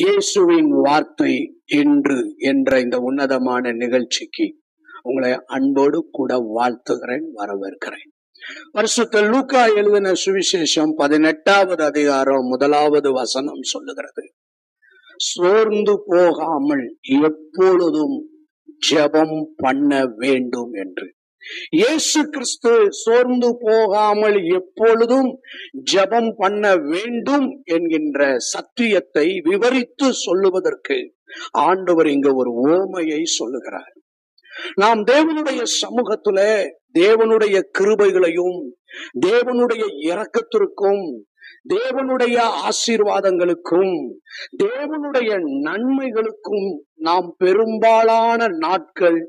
இயேசுவின் வார்த்தை என்று என்ற இந்த உன்னதமான நிகழ்ச்சிக்கு உங்களை அன்போடு கூட வாழ்த்துகிறேன் வரவேற்கிறேன். வருஷத்தில் லூக்கா எழுதின சுவிசேஷம் பதினெட்டாவது அதிகாரம் முதலாவது வசனம் சொல்லுகிறது. சோர்ந்து போகாமல் எப்பொழுதும் ஜெபம் பண்ண வேண்டும் என்று. இயேசு கிறிஸ்து சோர்ந்து போகாமல் எப்பொழுதும் ஜெபம் பண்ண வேண்டும் என்கின்ற சத்தியத்தை விவரித்து சொல்லுவதற்கு ஆண்டவர் இங்க ஒரு ஓமையை சொல்லுகிறார். நாம் தேவனுடைய சமூகத்துல தேவனுடைய கிருபைகளையும் தேவனுடைய இரக்கத்திற்கும் தேவனுடைய ஆசீர்வாதங்களுக்கும் தேவனுடைய நன்மைகளுக்கும் நாம் பெரும்பாலான நாட்கள்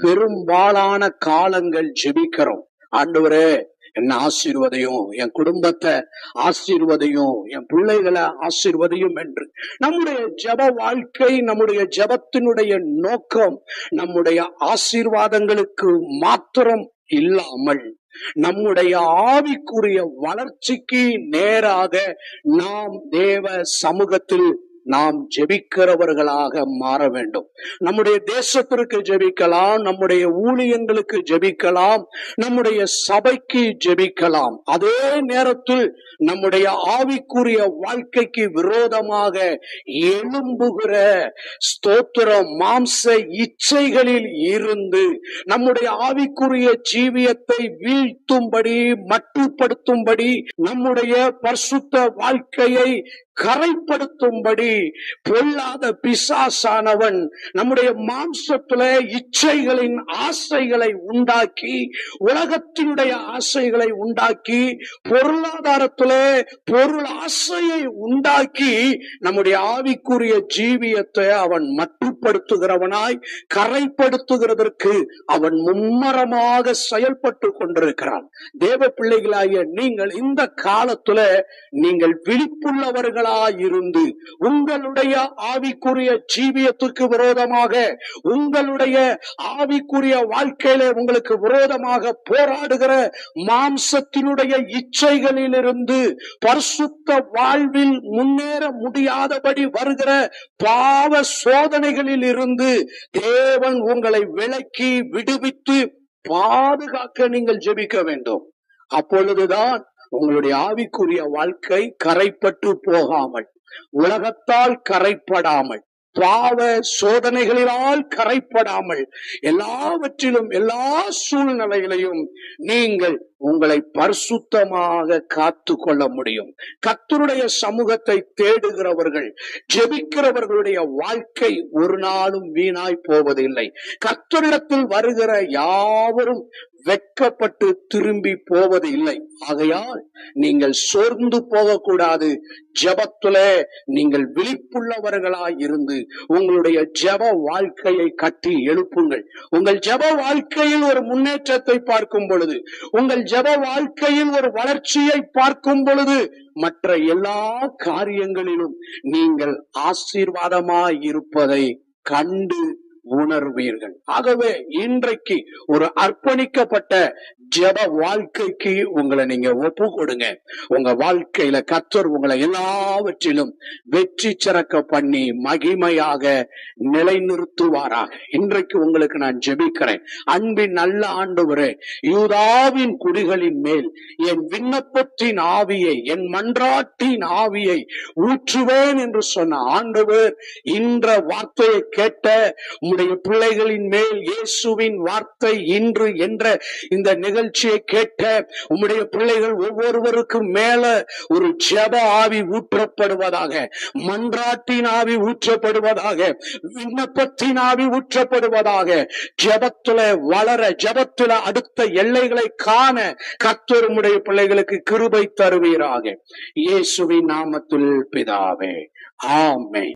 பெரும்பாலான காலங்கள் ஜெபிக்கிறோம். ஆண்டவரே என்ன ஆசீர்வதையும் என் குடும்பத்தை ஆசீர்வதையும் என் பிள்ளைகளை ஆசீர்வதையும் என்று. நம்முடைய ஜெப வாழ்க்கை நம்முடைய ஜெபத்தினுடைய நோக்கம் நம்முடைய ஆசீர்வாதங்களுக்கு மாத்திரம் இல்லாமல் நம்முடைய ஆவிக்குரிய வளர்ச்சிக்கு நேராக நாம் தேவ சமூகத்தில் நாம் ஜெபிக்கிறவர்களாக மாற வேண்டும். நம்முடைய தேசத்திற்கு ஜெபிக்கலாம் நம்முடைய ஊழியங்களுக்கு ஜெபிக்கலாம் நம்முடைய சபைக்கு ஜெபிக்கலாம். அதே நேரத்தில் நம்முடைய ஆவிக்குரிய வாழ்க்கைக்கு விரோதமாக எழும்புகிற ஸ்தோத்திர மாம்ச இச்சைகளில் இருந்து நம்முடைய ஆவிக்குரிய ஜீவியத்தை வீழ்த்தும்படி மட்டுப்படுத்தும்படி நம்முடைய பரிசுத்த வாழ்க்கையை கரைப்படுத்தும்படி பொல்லாத பிசாசானவன் நம்முடைய மாம்சத்துல இச்சைகளின் ஆசைகளை உண்டாக்கி உலகத்தினுடைய ஆசைகளை உண்டாக்கி பொருளாதாரத்துல பொருள் ஆசையை உண்டாக்கி நம்முடைய ஆவிக்குரிய ஜீவியத்தை அவன் மட்டுப்படுத்துகிறவனாய் கரைப்படுத்துகிறதற்கு அவன் மும்மரமாக செயல்பட்டு கொண்டிருக்கிறான். தேவ பிள்ளைகளாகிய நீங்கள் இந்த காலத்துல நீங்கள் விழிப்புள்ளவர்கள் இருந்து உங்களுடைய ஆவிக்குரிய ஜீவியத்துக்கு விரோதமாக உங்களுடைய ஆவிக்குரிய வாழ்க்கையில உங்களுக்கு விரோதமாக போராடுகிற மாம்சத்தினுடைய இச்சைகளிலிருந்து பரிசுத்த வாழ்வில் முன்னேற முடியாதபடி வருகிற பாவ சோதனைகளில் இருந்து தேவன் உங்களை விலக்கி விடுவித்து பாதுகாக்க நீங்கள் ஜெபிக்க வேண்டும். அப்பொழுதுதான் உங்களுடைய ஆவிக்குரிய வாழ்க்கை கரைப்பட்டு போகாமல் உலகத்தால் கரைப்படாமல் பாவ சோதனைகளினால் கரைப்படாமல் எல்லாவற்றிலும் எல்லா சூழ்நிலைகளையும் நீங்கள் உங்களை பரிசுத்தமாக காத்து கொள்ள முடியும். கத்தருடைய சமூகத்தை தேடுகிறவர்கள் ஜெபிக்கிறவர்களுடைய வாழ்க்கை ஒரு நாளும் வீணாய் போவதில்லை. கத்தரிடத்தில் வருகிற யாவரும் வெட்கப்பட்டு திரும்பி போவது இல்லை. ஆகையால் நீங்கள் சோர்ந்து போகக்கூடாது. ஜபத்துல நீங்கள் விழிப்புள்ளவர்களாய் இருந்து உங்களுடைய ஜப வாழ்க்கையை கட்டி எழுப்புங்கள். உங்கள் ஜப வாழ்க்கையில் ஒரு முன்னேற்றத்தை பார்க்கும் பொழுது உங்கள் ஜப வாழ்க்கையில் ஒரு வளர்ச்சியை பார்க்கும் பொழுது மற்ற எல்லா காரியங்களிலும் நீங்கள் ஆசீர்வாதமாய் இருப்பதை கண்டு உணர்வீர்கள். ஆகவே இன்றைக்கு ஒரு அர்ப்பணிக்கப்பட்ட ஜப வாழ்க்கைக்கு உங்களை நீங்க ஒப்பு கொடுங்க உங்க வாழ்க்கையில கத்தர் உங்களை எல்லாவற்றிலும் வெற்றி சிறக்க பண்ணி மகிமையாக நிலைநிறுத்துவாராக. இன்றைக்கு உங்களுக்கு நான் ஜெபிக்கிறேன். அன்பின் நல்ல ஆண்டவரே யூதாவின் குடிகளின் மேல் என் விண்ணப்பத்தின் ஆவியை என் மன்றாட்டின் ஆவியை ஊற்றுவேன் என்று சொன்ன ஆண்டவர் இன்ற வார்த்தையை கேட்ட உம்முடைய பிள்ளைகளின் மேல் இயேசுவின் வார்த்தை இன்று என்ற இந்த நிகழ்ச்சியை கேட்க உம்முடைய பிள்ளைகள் ஒவ்வொருவருக்கும் மேல ஒரு ஜப ஆவி ஊற்றப்படுவதாக மன்றாட்டின் ஆவி ஊற்றப்படுவதாக விண்ணப்பத்தின் ஆவி ஊற்றப்படுவதாக ஜபத்துல வளர ஜபத்துல அடுத்த எல்லைகளை காண கத்தொருமுடைய பிள்ளைகளுக்கு கிருபை தருவீராக. இயேசுவின் நாமத்தில் பிதாவே ஆமே